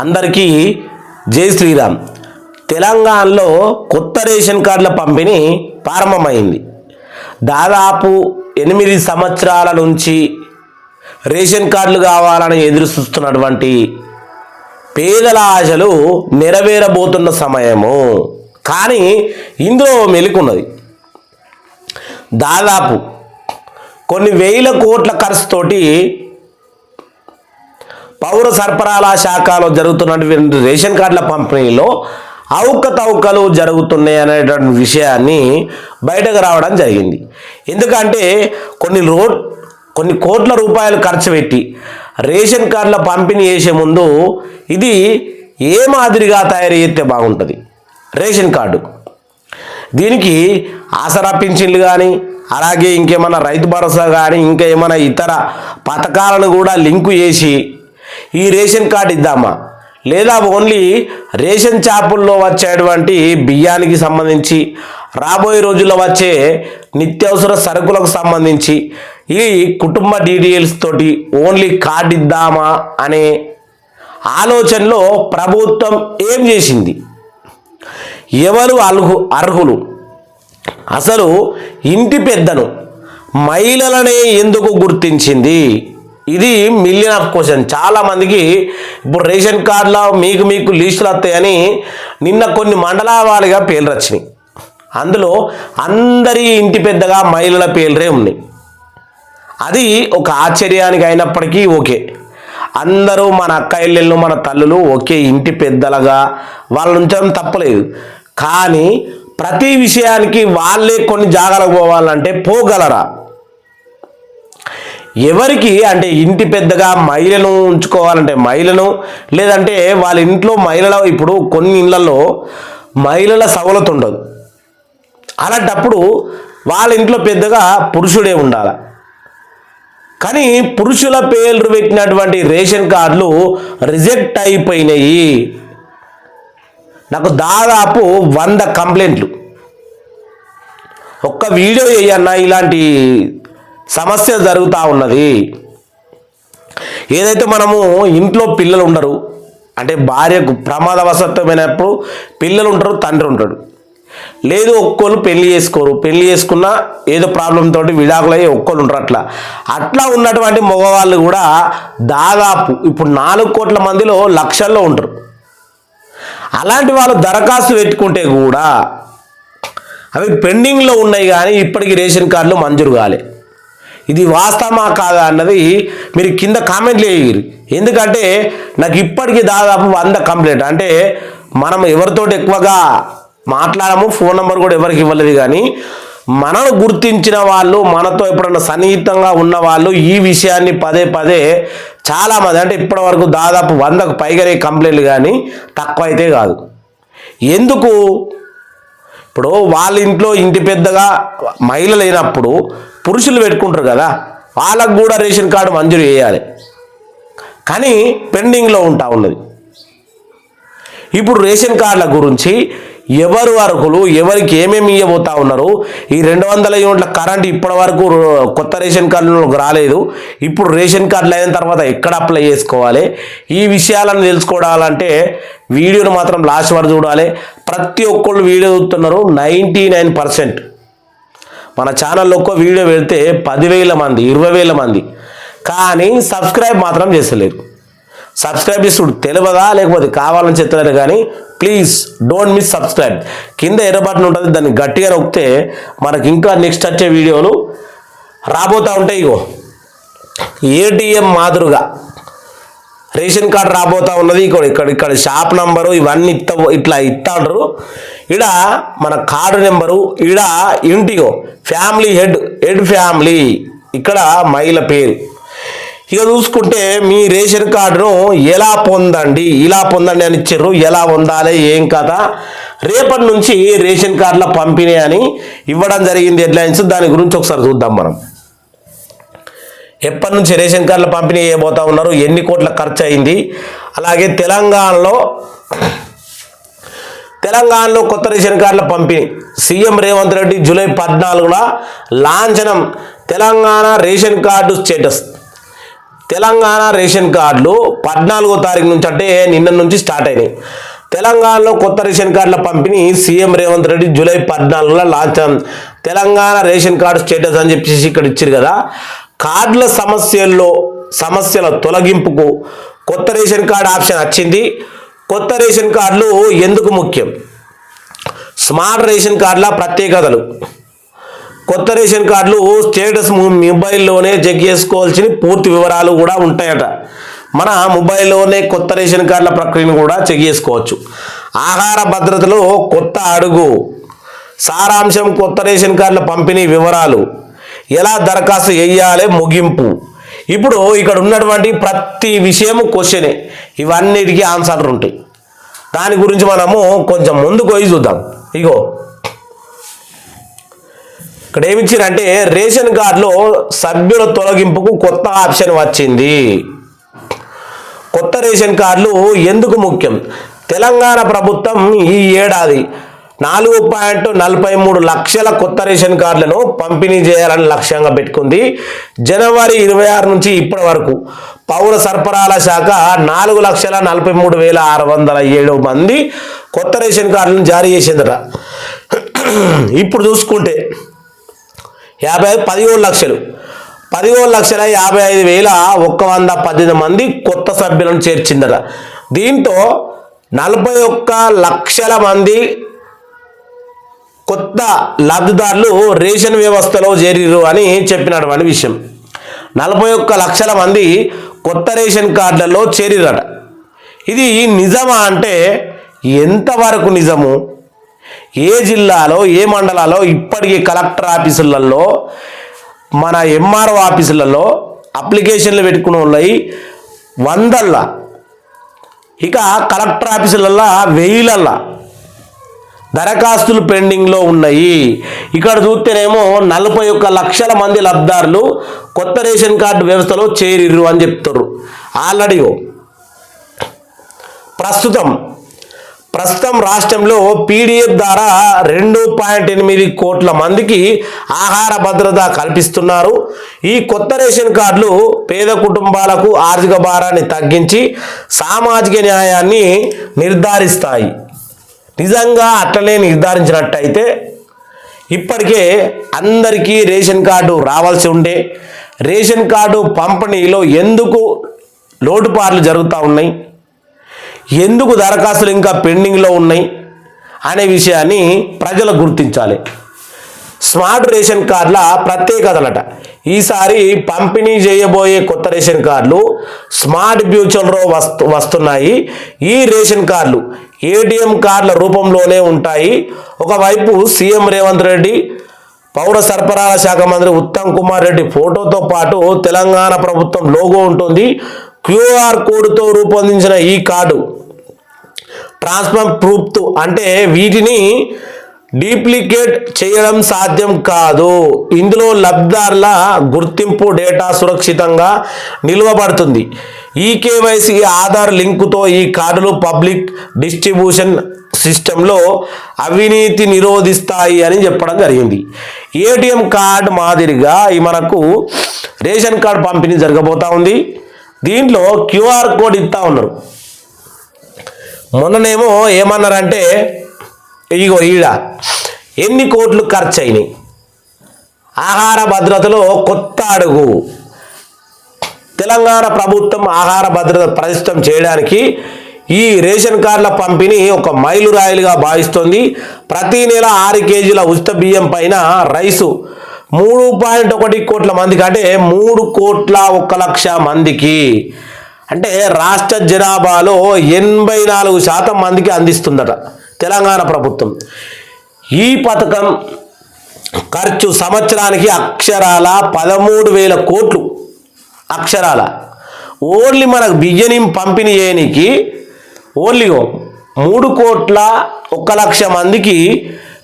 అందరికీ జై శ్రీరామ్. తెలంగాణలో కొత్త రేషన్ కార్డుల పంపిణీ ప్రారంభమైంది. దాదాపు ఎనిమిది సంవత్సరాల నుంచి రేషన్ కార్డులు కావాలని ఎదురు చూస్తున్నటువంటి పేదల ఆశలు నెరవేరబోతున్న సమయము. కానీ ఇందులో మెలుకున్నది. దాదాపు కొన్ని వేల కోట్ల ఖర్చుతోటి పౌర సరఫరాల శాఖలో జరుగుతున్నటువంటి రేషన్ కార్డుల పంపిణీలో అవకతవకలు జరుగుతున్నాయి అనేటువంటి విషయాన్ని బయటకు రావడం జరిగింది. ఎందుకంటే కొన్ని రోడ్ కొన్ని కోట్ల రూపాయలు ఖర్చు పెట్టి రేషన్ కార్డుల పంపిణీ చేసే ముందు ఇది ఏ మాదిరిగా తయారు చేస్తే బాగుంటుంది? Ration card. దీనికి ఆసరా పింఛన్లు కానీ అలాగే ఇంకేమైనా రైతు భరోసా కానీ ఇంకా ఏమైనా ఇతర పథకాలను కూడా లింకు చేసి ఈ రేషన్ కార్డు ఇద్దామా? లేదా ఓన్లీ రేషన్ షాపుల్లో వచ్చేటువంటి బియ్యానికి సంబంధించి రాబోయే రోజుల్లో వచ్చే నిత్యావసర సరుకులకు సంబంధించి ఈ కుటుంబ డీటెయిల్స్ తోటి ఓన్లీ కార్డు ఇద్దామా అనే ఆలోచనలో ప్రభుత్వం ఏం చేసింది? ఎవరు అర్హు అర్హులు? అసలు ఇంటి పెద్దను మహిళలనే ఎందుకు గుర్తించింది? ఇది మిలియన్ ఆఫ్ క్వశ్చన్ చాలామందికి ఇప్పుడు రేషన్ కార్డులో మీకు మీకు లిస్టులు వస్తాయని నిన్న కొన్ని మండలాల వారిగా పేర్లు వచ్చినాయి. అందులో అందరి ఇంటి పెద్దగా మహిళల పేర్లే ఉన్నాయి. అది ఒక ఆశ్చర్యానికి అయినప్పటికీ ఓకే. అందరూ మన అక్కయ్యలు మన తల్లులు ఒకే ఇంటి పెద్దలుగా వాళ్ళ ఉంచడం తప్పలేదు. కానీ ప్రతి విషయానికి వాళ్ళే కొన్ని జాగ్రత్త పోవాలంటే పోగలరా? ఎవరికి అంటే ఇంటి పెద్దగా మహిళను ఉంచుకోవాలంటే మహిళను లేదంటే వాళ్ళ ఇంట్లో మహిళల ఇప్పుడు కొన్ని ఇళ్ళలో మహిళల సవలత ఉండదు. అలాంటప్పుడు వాళ్ళ ఇంట్లో పెద్దగా పురుషుడే ఉండాలి. కానీ పురుషుల పేర్లు పెట్టినటువంటి రేషన్ కార్డులు రిజెక్ట్ అయిపోయినాయి. నాకు దాదాపు వంద కంప్లైంట్లు. ఒక్క వీడియో చేయన్నా ఇలాంటి సమస్య జరుగుతూ ఉన్నది. ఏదైతే మనము ఇంట్లో పిల్లలు ఉండరు అంటే భార్యకు ప్రమాదవశత్వమైనప్పుడు పిల్లలు ఉంటారు తండ్రి ఉంటాడు. లేదు ఒక్కోళ్ళు పెళ్ళి చేసుకోరు. పెళ్ళి చేసుకున్నా ఏదో ప్రాబ్లంతో తోటి విడాకులయ్యి ఒక్కోళ్ళు ఉంటారు అట్లా. అట్లా ఉన్నటువంటి మగవాళ్ళు కూడా దాదాపు ఇప్పుడు నాలుగు కోట్ల మందిలో లక్షల్లో ఉంటారు. అలాంటి వాళ్ళు దరఖాస్తు పెట్టుకుంటే కూడా అవి పెండింగ్లో ఉన్నాయి కానీ ఇప్పటికీ రేషన్ కార్డులు మంజూరు కాలే. ఇది వాస్తవమా కాదా అన్నది మీరు కింద కామెంట్లు వేయరు. ఎందుకంటే నాకు ఇప్పటికీ దాదాపు వంద కంప్లైంట్. అంటే మనం ఎవరితోటి ఎక్కువగా మాట్లాడము ఫోన్ నెంబర్ కూడా ఎవరికి ఇవ్వలేదు కానీ మనను గుర్తించిన వాళ్ళు మనతో ఎప్పుడన్నా సన్నిహితంగా ఉన్న వాళ్ళు ఈ విషయాన్ని పదే పదే చాలామంది అంటే ఇప్పటి వరకు దాదాపు వందకు పైగానే కంప్లైంట్లు కానీ తక్కువ అయితే కాదు. ఎందుకు? ఇప్పుడు వాళ్ళ ఇంట్లో ఇంటి పెద్దగా మహిళలు అయినప్పుడు పురుషులు పెట్టుకుంటారు కదా వాళ్ళకు కూడా రేషన్ కార్డు మంజూరు చేయాలి. కానీ పెండింగ్లో ఉంటా ఉన్నది. ఇప్పుడు రేషన్ కార్డుల గురించి ఎవరు అర్హులు ఎవరికి ఏమేమి ఇవ్వబోతా ఉన్నారు? ఈ రెండు వందల యూనిట్ల కరెంట్ ఇప్పటి వరకు కొత్త రేషన్ కార్డులకు రాలేదు. ఇప్పుడు రేషన్ కార్డులు అయిన తర్వాత ఎక్కడ అప్లై చేసుకోవాలి? ఈ విషయాలను తెలుసుకోవాలంటే వీడియోను మాత్రం లాస్ట్ వరకు చూడాలి. ప్రతి ఒక్కళ్ళు వీడియో చూస్తున్నారు నైంటీ నైన్ పర్సెంట్. మన ఛానల్లో ఒక్క వీడియో పెడితే పదివేల మంది ఇరవై వేల మంది. కానీ సబ్స్క్రైబ్ మాత్రం చేస్తలేరు. సబ్స్క్రైబ్ చేసుడు తెలియదా? లేకపోతే కావాలని చెప్తున్నారు కానీ ప్లీజ్ డోంట్ మిస్ సబ్స్క్రైబ్ కింద ఎర్ర బటన్ ఉంటుంది దాన్ని గట్టిగా నొక్కితే మనకి ఇంకా నెక్స్ట్ వచ్చే వీడియోలు రాబోతూ ఉంటాయి ఇగో. ఏటీఎం మాదిరిగా రేషన్ కార్డు రాబోతా ఉన్నది ఇక్కడ ఇక్కడ ఇక్కడ షాప్ నంబరు ఇవన్నీ ఇట్లా ఇట్లా ఇస్తాండ్రు ఇడ మన కార్డు నెంబరు ఇడ ఇంటిగో ఫ్యామిలీ హెడ్ హెడ్ ఫ్యామిలీ. ఇక్కడ మహిళ పేరు. ఇక చూసుకుంటే మీ రేషన్ కార్డును ఎలా పొందండి? ఇలా పొందండి అని ఇచ్చారు. ఎలా పొందాలి ఏం కథ? రేపటి నుంచి రేషన్ కార్డుల పంపిణీ అని ఇవ్వడం జరిగింది హెడ్లైన్స్. దాని గురించి ఒకసారి చూద్దాం మనం. ఎప్పటి నుంచి రేషన్ కార్డుల పంపిణీ చేయబోతా ఉన్నారు? ఎన్ని కోట్ల ఖర్చు అయింది అలాగే తెలంగాణలో తెలంగాణలో కొత్త రేషన్ కార్డుల పంపిణీ. సీఎం రేవంత్ రెడ్డి జూలై పద్నాలుగున లాంఛనం Telangana ration card status. Telangana ration కార్డులు పద్నాలుగో తారీఖు నుంచి అంటే నిన్న నుంచి స్టార్ట్ అయినాయి. తెలంగాణలో కొత్త రేషన్ కార్డుల పంపిణీ సీఎం రేవంత్ రెడ్డి జూలై పద్నాలుగులో లాంఛనం. తెలంగాణ రేషన్ కార్డు స్టేటస్ అని చెప్పేసి ఇక్కడ ఇచ్చారు కదా. కార్డుల సమస్యల్లో సమస్యల తొలగింపుకు కొత్త రేషన్ కార్డు ఆప్షన్ వచ్చింది. కొత్త రేషన్ కార్డులు ఎందుకు ముఖ్యం? స్మార్ట్ రేషన్ కార్డుల ప్రత్యేకతలు. కొత్త రేషన్ కార్డులు స్టేటస్ మొబైల్లోనే చెక్ చేసుకోవాల్సిన పూర్తి వివరాలు కూడా ఉంటాయట. మన మొబైల్లోనే కొత్త రేషన్ కార్డుల ప్రక్రియను కూడా చెక్ చేసుకోవచ్చు. ఆహార భద్రతలో కొత్త అడుగు. సారాంశం కొత్త రేషన్ కార్డుల పంపిణీ వివరాలు. ఎలా దరఖాస్తు చేయాలి ముగింపు. ఇప్పుడు ఇక్కడ ఉన్నటువంటి ప్రతి విషయము క్వశ్చనే ఇవన్నిటికీ ఆన్సర్లు ఉంటాయి. దాని గురించి మనము కొంచెం ముందుకు పోయి చూద్దాం. ఇగో. ఇక్కడ ఏమిచ్చిందంటే రేషన్ కార్డులో సభ్యుల తొలగింపుకు కొత్త ఆప్షన్ వచ్చింది. కొత్త రేషన్ కార్డులు ఎందుకు ముఖ్యం? తెలంగాణ ప్రభుత్వం ఈ ఏడాది నాలుగు పాయింట్ నలభై మూడు లక్షల కొత్త రేషన్ కార్డులను పంపిణీ చేయాలని లక్ష్యంగా పెట్టుకుంది జనవరి ఇరవై ఆరు నుంచి ఇప్పటి వరకు. పౌర సరఫరాల శాఖ నాలుగు లక్షల నలభై మూడు వేల ఆరు వందల ఏడు మంది కొత్త రేషన్ కార్డులను జారీ చేసిందట. ఇప్పుడు చూసుకుంటే యాభై ఐదు పదిహేడు లక్షలు. పదిహేడు లక్షల యాభై ఐదు వేల ఒక్క వంద పద్దెనిమిది మంది కొత్త సభ్యులను చేర్చిందట. దీంతో నలభై ఒక్క లక్షల మంది కొత్త లబ్ధిదారులు రేషన్ వ్యవస్థలో చేరిరు అని చెప్పినటువంటి విషయం. నలభై ఒక్క లక్షల మంది కొత్త రేషన్ కార్డులలో చేరిరట ఇది నిజమా అంటే ఎంతవరకు నిజము? ఏ జిల్లాలో ఏ మండలాలో ఇప్పటికీ కలెక్టర్ ఆఫీసులలో మన ఎంఆర్ఓ ఆఫీసులలో అప్లికేషన్లు పెట్టుకుని ఉన్నాయి వందల్లా ఇక కలెక్టర్ ఆఫీసులల్లా వెయ్యిలల్లా. దరఖాస్తులు పెండింగ్లో ఉన్నాయి. ఇక్కడ చూస్తేనేమో నలభై ఒక్క లక్షల మంది లబ్ధారులు కొత్త రేషన్ కార్డు వ్యవస్థలో చేరిర్రు అని చెప్తారు ఆల్రెడీ ప్రస్తుతం ప్రస్తుతం రాష్ట్రంలో పీడిఎఫ్ ద్వారా రెండు పాయింట్ ఎనిమిది కోట్ల మందికి ఆహార భద్రత కల్పిస్తున్నారు. ఈ కొత్త రేషన్ కార్డులు పేద కుటుంబాలకు ఆర్థిక భారాన్ని తగ్గించి సామాజిక న్యాయాన్ని నిర్ధారిస్తాయి. నిజంగా అట్లనే నిర్ధారించినట్టయితే ఇప్పటికే అందరికీ రేషన్ కార్డు రావాల్సి ఉండే. రేషన్ కార్డు పంపిణీలో ఎందుకు లోటుపాట్లు జరుగుతూ ఉన్నాయి? ఎందుకు దరఖాస్తులు ఇంకా పెండింగ్లో ఉన్నాయి? అనే విషయాన్ని ప్రజలు గుర్తించాలి. స్మార్ట్ రేషన్ కార్డుల ప్రత్యేకతలట. ఈసారి పంపిణీ చేయబోయే కొత్త రేషన్ కార్డులు స్మార్ట్ ఫ్యూచర్లో వస్తు వస్తున్నాయి. ఈ రేషన్ కార్డులు ఏటీఎం కార్డుల రూపంలోనే ఉంటాయి. ఒకవైపు సీఎం రేవంత్ రెడ్డి పౌర సరఫరాల శాఖ మంత్రి ఉత్తమ్ కుమార్ రెడ్డి ఫోటోతో పాటు తెలంగాణ ప్రభుత్వం లోగో ఉంటుంది. క్యూఆర్ కోడ్తో రూపొందించిన ఈ కార్డు ట్రాన్స్ఫర్ ప్రూఫ్ అంటే వీటిని డూప్లికేట్ చేయడం సాధ్యం కాదు. ఇందులో లబ్ధారుల గుర్తింపు డేటా సురక్షితంగా నిల్వబడుతుంది. ఈ కేవైసీ ఆధార్ లింకుతో ఈ కార్డులు పబ్లిక్ డిస్ట్రిబ్యూషన్ సిస్టంలో అవినీతి నిరోధిస్తాయి అని చెప్పడం జరిగింది. ఏటీఎం కార్డు మాదిరిగా మనకు రేషన్ కార్డు పంపిణీ జరగబోతా ఉంది. దీంట్లో క్యూఆర్ కోడ్ ఇస్తా ఉన్నారు. మొన్ననేమో ఏమన్నారంటే ఇగో ఈడ ఎన్ని కోట్లు ఖర్చు అయినాయి ఆహార భద్రతలో కొత్త అడుగు. తెలంగాణ ప్రభుత్వం ఆహార భద్రత ప్రతిష్టం చేయడానికి ఈ రేషన్ కార్డుల పంపిణీ ఒక మైలురాయిలుగా భావిస్తోంది. ప్రతి నెల ఆరు కేజీల ఉచిత బియ్యం పైన రైసు మూడు పాయింట్ ఒకటి కోట్ల మందికి అంటే మూడు కోట్ల ఒక లక్ష మందికి. అంటే రాష్ట్ర జనాభాలో ఎనభై నాలుగు శాతం మందికి అందిస్తుందట తెలంగాణ ప్రభుత్వం. ఈ పథకం ఖర్చు సంవత్సరానికి అక్షరాల పదమూడు వేల కోట్లు. అక్షరాల. ఓన్లీ మనకు బియ్యని పంపిణీ చేయనికి ఓన్లీ మూడు కోట్ల ఒక లక్ష మందికి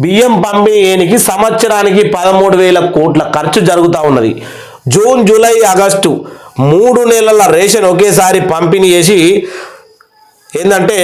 బియ్యం పంపిణీ సంవత్సరానికి పదమూడు వేల కోట్ల ఖర్చు జరుగుతూ ఉన్నది. జూన్ జూలై ఆగస్టు మూడు నెలల రేషన్ ఒకేసారి పంపిణీ చేసి ఏంటంటే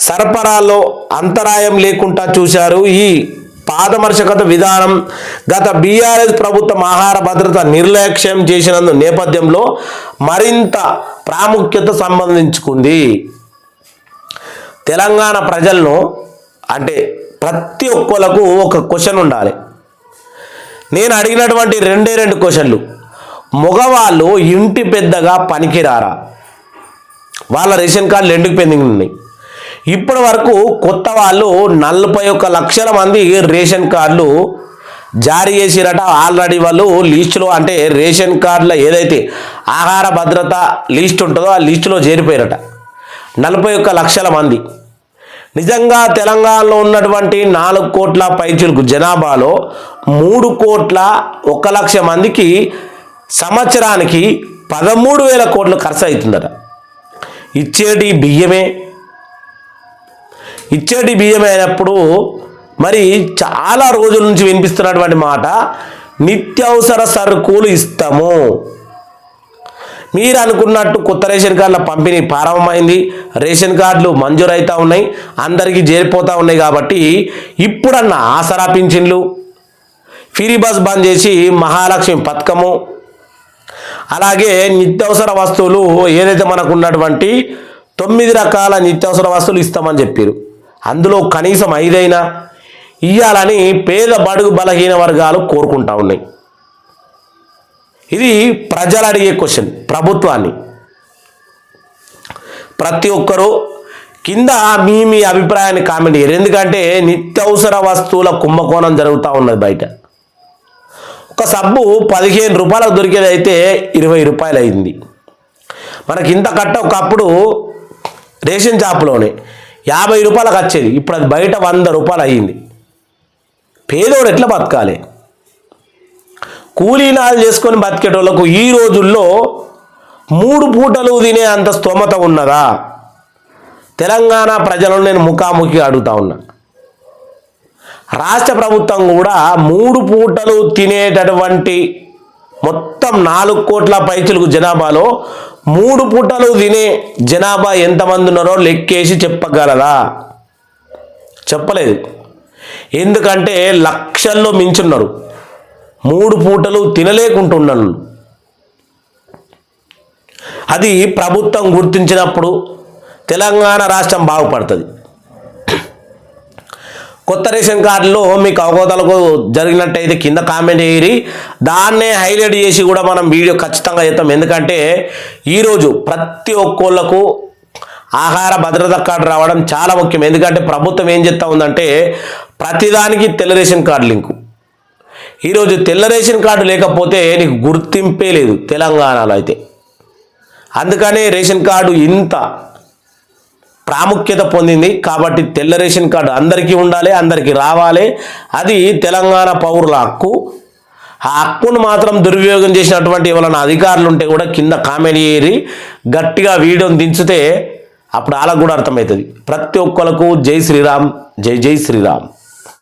సరఫరాలో అంతరాయం లేకుండా చూశారు. ఈ పాదమర్శకత విధానం గత బీఆర్ఎస్ ప్రభుత్వం ఆహార భద్రత నిర్లక్ష్యం చేసినందు నేపథ్యంలో మరింత ప్రాముఖ్యత సంబంధించుకుంది. తెలంగాణ ప్రజలను అంటే ప్రతి ఒక్కలకు ఒక క్వశ్చన్ ఉండాలి. నేను అడిగినటువంటి రెండే రెండు క్వశ్చన్లు. మగవాళ్ళు ఇంటి పెద్దగా పనికిరారా? వాళ్ళ రేషన్ కార్డులు ఎందుకు పెండింగ్ ఉన్నాయి? ఇప్పటి వరకు కొత్త వాళ్ళు నలభై ఒక్క లక్షల మంది రేషన్ కార్డులు జారీ చేసిరట. ఆల్రెడీ వాళ్ళు లిస్టులో అంటే రేషన్ కార్డుల ఏదైతే ఆహార భద్రత లిస్ట్ ఉంటుందో ఆ లిస్టులో చేరిపోయారట. నలభై ఒక్క లక్షల మంది. నిజంగా తెలంగాణలో ఉన్నటువంటి నాలుగు కోట్ల పైచులకు జనాభాలో మూడు కోట్ల ఒక లక్ష మందికి సంవత్సరానికి పదమూడు వేల కోట్లు ఖర్చు అవుతుందట. ఇచ్చేటి బియ్యమే ఇచ్చేటి బియ్యం అయినప్పుడు మరి చాలా రోజుల నుంచి వినిపిస్తున్నటువంటి మాట నిత్యావసర సరుకులు ఇస్తాము. మీరు అనుకున్నట్టు కొత్త రేషన్ కార్డుల పంపిణీ ప్రారంభమైంది. రేషన్ కార్డులు మంజూరైతా ఉన్నాయి అందరికీ చేరిపోతూ ఉన్నాయి కాబట్టి ఇప్పుడన్న ఆసరా పింఛన్లు ఫ్రీ బస్ బంద్ చేసి మహాలక్ష్మి పథకము అలాగే నిత్యావసర వస్తువులు ఏదైతే మనకు ఉన్నటువంటి తొమ్మిది రకాల నిత్యావసర వస్తువులు ఇస్తామని చెప్పారు అందులో కనీసం ఐదైనా ఇవ్వాలని పేద బడుగు బలహీన వర్గాలు కోరుకుంటా ఉన్నాయి. ఇది ప్రజలు అడిగే క్వశ్చన్ ప్రభుత్వాన్ని. ప్రతి ఒక్కరూ కింద మీ మీ అభిప్రాయాన్ని కామెంట్ చేయరు ఎందుకంటే నిత్యవసర వస్తువుల కుంభకోణం జరుగుతూ ఉన్నది బయట. ఒక సబ్బు పదిహేను రూపాయలకు దొరికేది అయితే ఇరవై రూపాయలు అయింది మనకి ఇంత కట్ట ఒకప్పుడు రేషన్ షాప్లోనే యాభై రూపాయలకు వచ్చేది. ఇప్పుడు అది బయట వంద రూపాయలు అయ్యింది. పేదోడు ఎట్లా బతకాలి? కూలీనాలు చేసుకొని బతికేటోళ్ళకు ఈ రోజుల్లో మూడు పూటలు తినే అంత స్తోమత ఉన్నదా? తెలంగాణ ప్రజలను నేను ముఖాముఖి అడుగుతా ఉన్నా. రాష్ట్ర ప్రభుత్వం కూడా మూడు పూటలు తినేటటువంటి మొత్తం నాలుగు కోట్ల పైచులకు జనాభాలో మూడు పూటలు తినే జనాభా ఎంతమంది ఉన్నారో లెక్కేసి చెప్పగలరా? చెప్పలేదు. ఎందుకంటే లక్షల్లో మించున్నారు. మూడు పూటలు తినలేకుంటున్నారు. అది ప్రభుత్వం గుర్తించినప్పుడు తెలంగాణ రాష్ట్రం బాగుపడుతుంది. కొత్త రేషన్ కార్డులో మీకు అవగతలకు జరిగినట్టయితే కింద కామెంట్ చేయరి దాన్నే హైలైట్ చేసి కూడా మనం వీడియో ఖచ్చితంగా చేస్తాం. ఎందుకంటే ఈరోజు ప్రతి ఒక్కళ్ళకు ఆహార భద్రత కార్డు రావడం చాలా ముఖ్యం. ఎందుకంటే ప్రభుత్వం ఏం చెప్తా ఉందంటే ప్రతిదానికి తెల్ల రేషన్ కార్డు లింకు. ఈరోజు తెల్ల రేషన్ కార్డు లేకపోతే నీకు గుర్తింపే లేదు తెలంగాణలో అయితే. అందుకనే రేషన్ కార్డు ఇంత ప్రాముఖ్యత పొందింది. కాబట్టి తెల్ల రేషన్ కార్డు అందరికీ ఉండాలి అందరికీ రావాలి. అది తెలంగాణ పౌరుల హక్కు. ఆ హక్కును మాత్రం దుర్వినియోగం చేసినటువంటి ఎవరైనా అధికారులు ఉంటే కూడా కింద కామెంట్ ఏరి గట్టిగా వీడియోని దించితే అప్పుడు వాళ్ళకు కూడా అర్థమవుతుంది. ప్రతి ఒక్కరికి జై శ్రీరామ్ జై జై శ్రీరామ్.